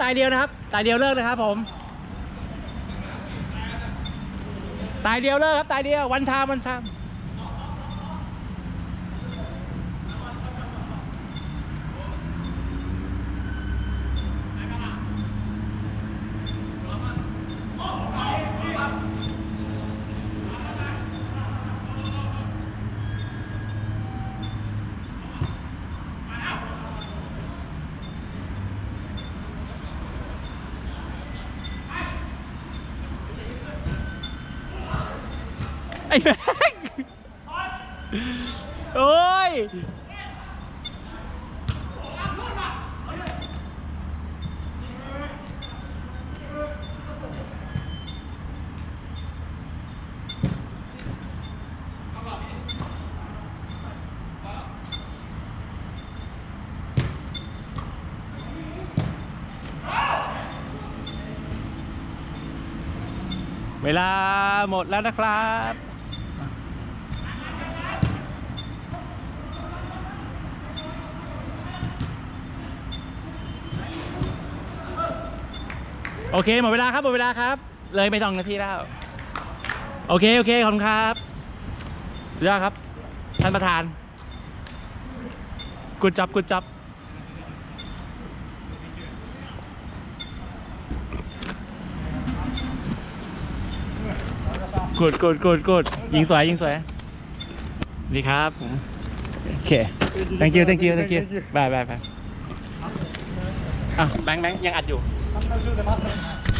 ตายเดียวนะครับตายเดียวเลิกเลยครับผม ตายเดียวเลิกครับตายเดียววันทามวันทาม ไอ้แม็กโอ้ยเวลาหมดแล้วนะครับ โอเคหมดเวลาครับหมดเวลาครับ เลยไปสองนาทีแล้ว โอเคโอเคขอบคุณครับ สุดยอดครับ ท่านประธานกุดจับกุดจับกดกดกดกดยิงสวยยิงสวยนี่ครับผมโอเค thank you thank you thank you บายบายบายอะแบงค์แบงค์ยังอัดอยู่ 他们那个就在八十公里外